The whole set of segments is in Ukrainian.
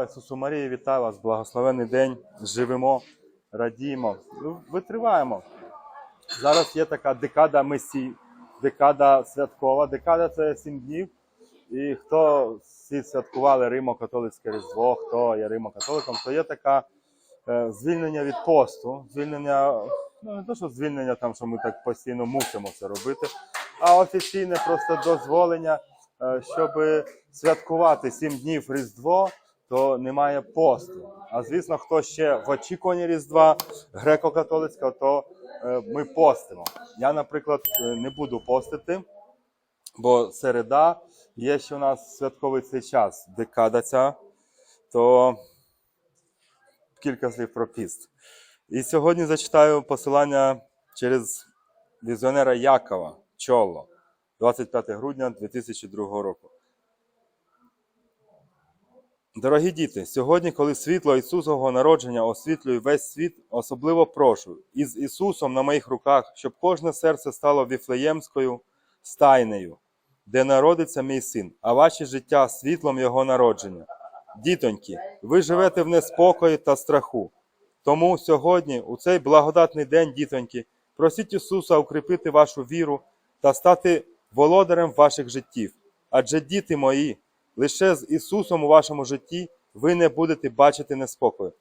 Слава Ісусу Марії, вітаю вас, благословений день. Живемо, радіємо, ну, витриваємо. Зараз є така декада Месій, декада святкова. Декада це сім днів. І хто всі святкували Римо-католицьке Різдво, хто є Римо-католиком, то є така е, звільнення від посту, звільнення, ну не то, що звільнення там, що ми так постійно мусимо це робити, а офіційне просто дозволення, е, щоб святкувати сім днів Різдво, то немає посту. А звісно, хто ще в очікуванні Різдва греко-католицького, то е, ми постимо. Я, наприклад, е, не буду постити, бо середа є ще у нас святковий цей час, декада ця, то кілька слів про піст. І сьогодні зачитаю посилання через візіонера Якова Чоло, 25 грудня 2002 року. Дорогі діти, сьогодні, коли світло Ісусового народження освітлює весь світ, особливо прошу, із Ісусом на моїх руках, щоб кожне серце стало віфлеємською стайнею, де народиться мій син, а ваші життя світлом Його народження. Дітоньки, ви живете в неспокої та страху. Тому сьогодні, у цей благодатний день, дітоньки, просіть Ісуса укріпити вашу віру та стати володарем ваших життів. Адже діти мої, лише з Ісусом у вашому житті ви не будете бачити неспокою,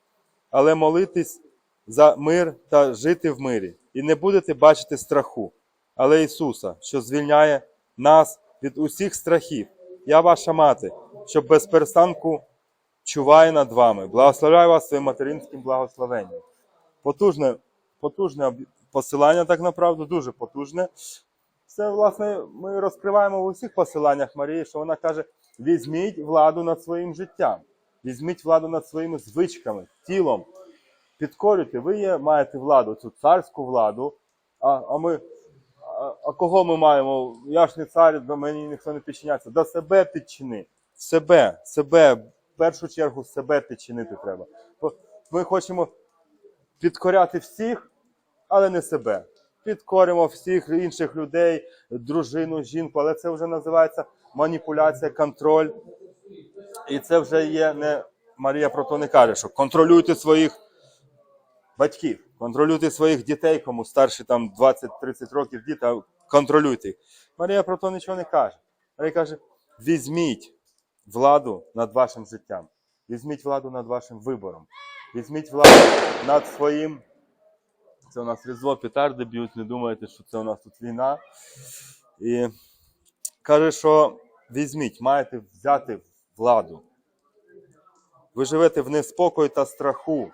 але молитись за мир та жити в мирі, і не будете бачити страху, але Ісуса, що звільняє нас від усіх страхів. Я ваша мати, що без перестанку чуває над вами. Благословляю вас своїм материнським благословенням. Потужне, потужне посилання, так направду, дуже потужне. Це, власне, ми розкриваємо в усіх посиланнях Марії, що вона каже: візьміть владу над своїм життям, візьміть владу над своїми звичками, тілом. Підкорюйте, ви є, маєте владу, цю царську владу. А, а ми. А, а кого ми маємо? Я ж не цар, до мені ніхто не підчиняється. До себе підчини. Себе, себе, в першу чергу себе підчинити треба. Бо Ми хочемо підкоряти всіх, але не себе. Підкоримо всіх інших людей, дружину, жінку, але це вже називається маніпуляція, контроль. І це вже є не Марія про то не каже, що контролюйте своїх батьків, контролюйте своїх дітей, кому старші там 20-30 років діти, контролюйте їх. Марія про то нічого не каже. Марія каже: візьміть владу над вашим життям, візьміть владу над вашим вибором, візьміть владу над своїм. Це у нас різдво петарди б'ють, не думайте, що це у нас тут війна. І каже, що візьміть, маєте взяти владу. Ви живете в неспокої та страху.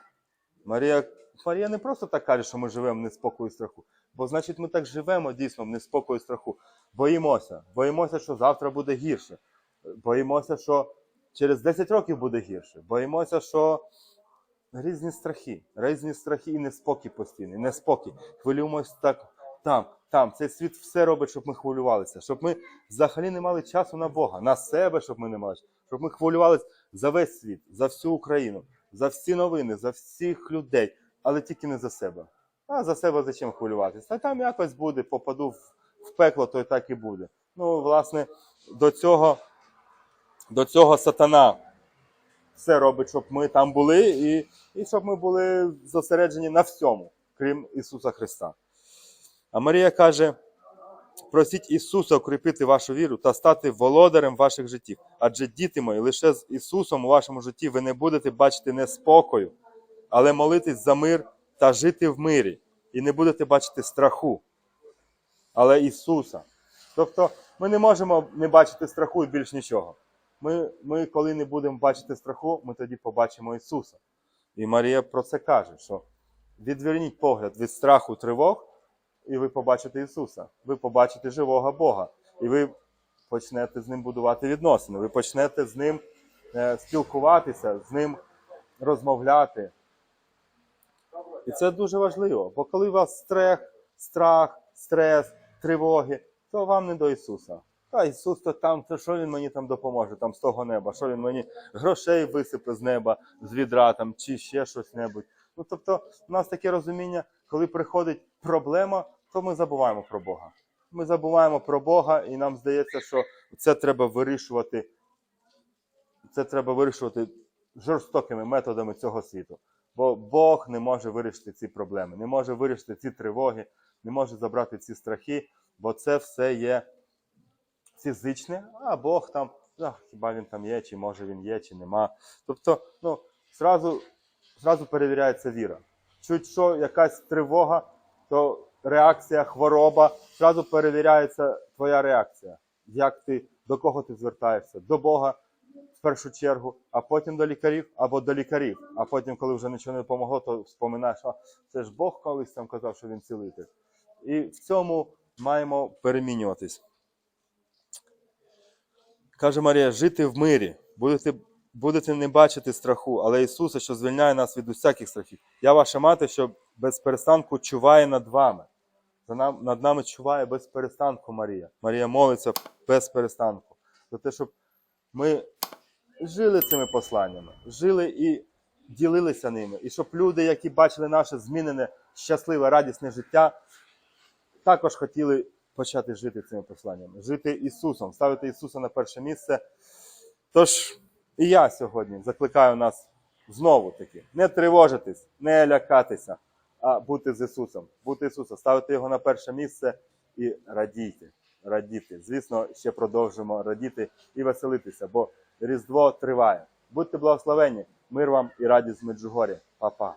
Марія, Марія не просто так каже, що ми живемо в неспокої і страху. Бо значить ми так живемо дійсно в неспокої і страху. Боїмося. Боїмося, що завтра буде гірше. Боїмося, що через 10 років буде гірше. Боїмося, що різні страхи, різні страхи і неспокій постійний, неспокій. Хвилюємось так там, там. Цей світ все робить, щоб ми хвилювалися, щоб ми взагалі не мали часу на Бога, на себе, щоб ми не мали, щоб ми хвилювалися за весь світ, за всю Україну, за всі новини, за всіх людей, але тільки не за себе. А за себе зачем хвилюватися? Та там якось буде, попаду в, в пекло, то і так і буде. Ну, власне, до цього, до цього сатана все робить, щоб ми там були, і, і щоб ми були зосереджені на всьому, крім Ісуса Христа. А Марія каже: просіть Ісуса укріпити вашу віру та стати володарем ваших життів. Адже, діти мої, лише з Ісусом у вашому житті ви не будете бачити неспокою, але молитись за мир та жити в мирі, і не будете бачити страху, але Ісуса. Тобто ми не можемо не бачити страху і більш нічого. Ми, ми, коли не будемо бачити страху, ми тоді побачимо Ісуса. І Марія про це каже, що відверніть погляд від страху тривог, і ви побачите Ісуса. Ви побачите живого Бога. І ви почнете з ним будувати відносини. Ви почнете з ним е, спілкуватися, з ним розмовляти. І це дуже важливо, бо коли у вас страх, страх, стрес, тривоги, то вам не до Ісуса. Та Ісус то там, то що Він мені там допоможе, там з того неба, що Він мені грошей висипе з неба, з відра там, чи ще щось небудь. Ну тобто, у нас таке розуміння, коли приходить проблема, то ми забуваємо про Бога. Ми забуваємо про Бога, і нам здається, що це треба вирішувати. Це треба вирішувати жорстокими методами цього світу. Бо Бог не може вирішити ці проблеми, не може вирішити ці тривоги, не може забрати ці страхи, бо це все є фізичне, а Бог там, а, хіба він там є, чи може він є, чи нема. Тобто, ну, зразу, зразу перевіряється віра. Чуть що якась тривога, то реакція, хвороба, зразу перевіряється твоя реакція. Як ти, до кого ти звертаєшся? До Бога в першу чергу, а потім до лікарів або до лікарів. А потім, коли вже нічого не допомогло, то вспоминаєш, а це ж Бог колись там казав, що він цілитель. І в цьому маємо перемінюватись. Каже Марія, жити в мирі, будете, будете не бачити страху, але Ісуса, що звільняє нас від усяких страхів. Я ваша мати, що без перестанку чуває над вами. Над нами чуває без перестанку Марія. Марія молиться без перестанку. За те, щоб ми жили цими посланнями, жили і ділилися ними. І щоб люди, які бачили наше змінене, щасливе, радісне життя, також хотіли почати жити цими посланнями, жити Ісусом, ставити Ісуса на перше місце. Тож і я сьогодні закликаю нас знову таки не тривожитись, не лякатися, а бути з Ісусом, бути Ісусом, ставити Його на перше місце і радійте. Радіти. Звісно, ще продовжимо радіти і веселитися, бо Різдво триває. Будьте благословені, мир вам і радість з Меджугорі. Па-па.